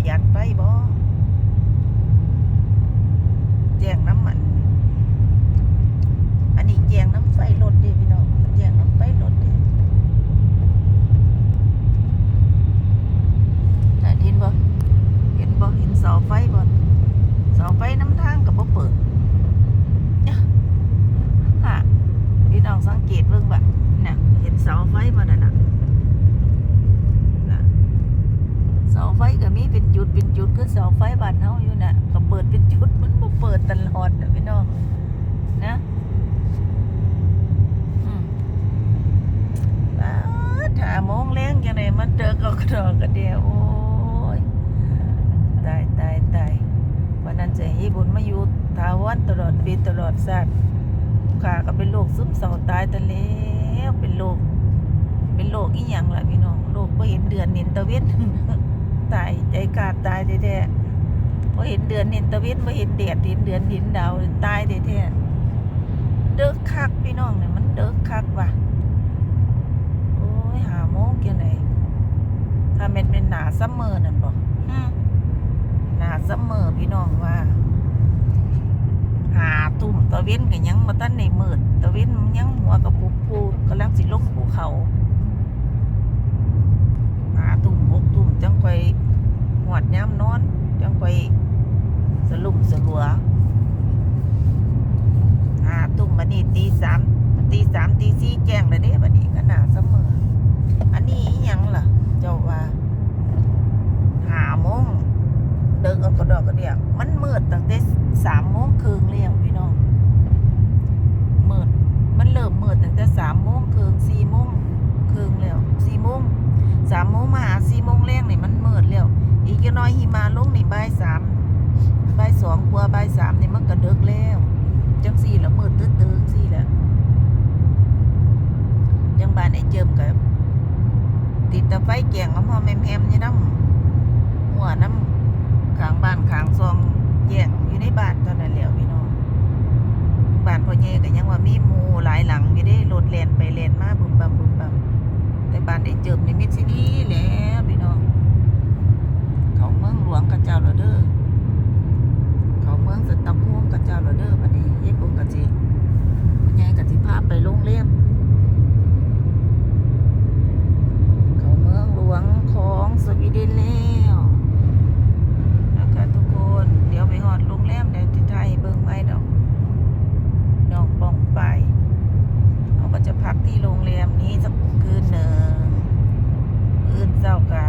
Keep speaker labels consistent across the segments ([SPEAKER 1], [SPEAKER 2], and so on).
[SPEAKER 1] ประหยัดไปบ่แจ้งน้ำ เป็นจุดคือเสาไฟบ้านเฮาอยู่น่ะก็เปิดเป็นจุดมันบ่เปิดตลอดนะพี่น้องนะอืมป๊าดหาโมงแรงจังไดมันเด้อก็กระดอกกระเดียวโอ้ยตายตายตายวันนั้นจะให้บุญมาอยู่ถาวรตลอดปีตลอดชาติข้าก็เป็นโรคซึมเศร้าตายตะแล้วเป็นโรคเป็นโรคอีหยังล่ะพี่น้องโรคบ่เห็นเดือนเห็นตะเวน ตายใจขาดตายแท้ๆพอเห็นเดือนเห็นตะเวนพอเห็นแดดเห็นเดือนเห็นดาวตายแท้ๆเด้อคักพี่น้องเนี่ยมันเด้อคักว่ะโอ้ยหาโมงเกี่ยวไหนถ้าแม่นเป็นหนาซัมเมอร์นั่นบอกหนาซัมเมอร์พี่น้องว่า หาตุ่มตะเวนก็ยังมาตั้นในมืดตะเวนมันยังหัวกระปุกภูกำลังสิลงภูเขา หาตุ่มหกตุ่มจังไปหวดย้ำนอน จังไปสลุมสลัวหาตุ่มบันนี้ตี สามตีสามตีสี่แจ้งเลยเด้บันนี้ก็หนาเสมอ อันนี้ยังล่ะ เจ้าว่าหาโมงเดินเอากระดอกกระเดียกมันมืดตั้งแต่สามโมงครึ่งเลี้ยวพี่น้องมืดมันเริ่มมืดตั้งแต่สามโมงครึ่งสี่โมงครึ่งแล้วสี่โมงสามโมงมาหาสี่โมงแรงนี่มันมืดแล้วอีกน้อยหิมาลงนี่บ่ายสามบ่ายสองกว่าบ่ายสามนี่มันก็ดึกแล้ว จังสี่แล้วมืดตื้อตื้อสี่แล้วจังบ้านไอ้เจิมกับติดตะไฟแกงแล้วพ่อแม่แฮมๆนี่น้ำหัวน้ำขางบ้านขางซองแยงอยู่ในบ้านตอนนั้นแหล้วพี่น้องบ้านพ่อเย่ก็ยังว่ามีหมูหลายหลังอยู่ได้รถแล่นไปแล่นมาบึมบัมบึมบัม แต่บ้านได้เจิมในมิตรซีดีแหล้วพี่น้อง เขาเมืองหลวงกับเจ้าละเด้อเขาเมืองสตอกโฮล์มกับเจ้าละเด้อบัดนี้ญี่ปุ่นกับจิพ่อใหญ่กับจิพาไปโรงเรียนเขาเมืองหลวงของสวีเดนแล้วนะคะทุกคนเดี๋ยวไปหอดโรงแรมเดี๋ยวจะไทยเบิ่งไว้ดอกน้องป้องไป เราก็จะพักที่โรงแรมนี้สักคืนหนึ่งคืนเช้ากะ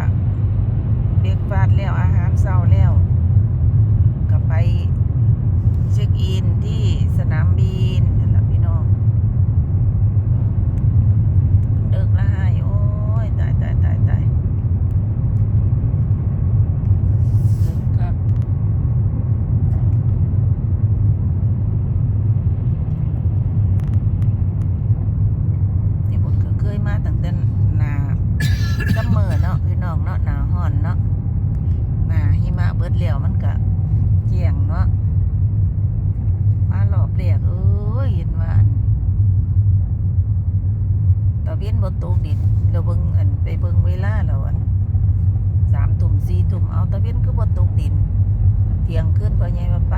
[SPEAKER 1] เบรกฟาสต์แล้วอาหารเช้าแล้วก็ไปเช็คอินที่สนามบินนั่นแหละพี่น้องเดิกละหายโอ้ย ตายตายตายตายเดิกครับ นี่บุญก็เคยมาตั้งแต่หนา ซัมเมอร์เน้องเนาะหนาฮ้อนเนาะหนาหิมะเบิดแล้วมันก็เจียงเนาะมารอบเรียกเอ้ยเห็นว่าอันตะเวียนบ่ตกดินเราเบิ่งอันไปเบิ่งเวลาแล้วอันสามทุ่มสี่ทุ่มเอาตะเวียนคือบ่ตกดิน เที่ยงคืนพ่อใหญ่ว่าไป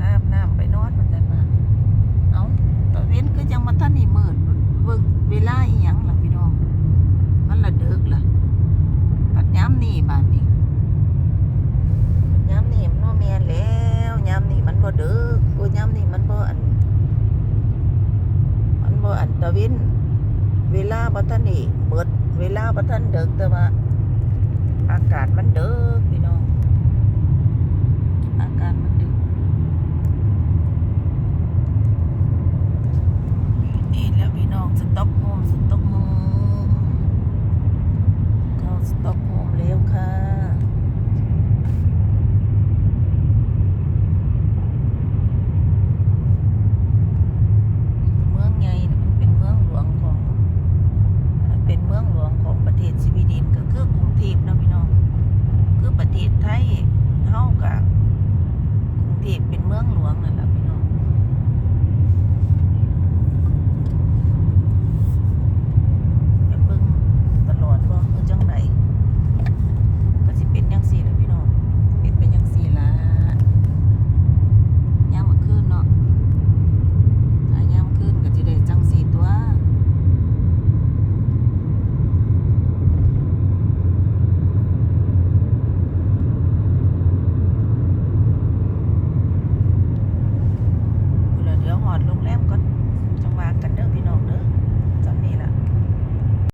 [SPEAKER 1] อาบน้ำไปนอนมันจะมา เอาตะเว้นก็ยังมาท่านนี่มืดเบิ่งเวลาอีหยังล่ะพี่น้อง มันละเดึกล่ะปัดย้ำนี่บาดนี้ปัดย้ำนี่มันบ่แม่นแล้วย้ำนี่มันบ่เดึกโอ้ย้ำนี่มันบ่อัน มันบ่อันตะเว้นเวลา บ่ทันนี่เบิดเวลาบ่ทันเดิกแต่ว่า อากาศมันเด้อ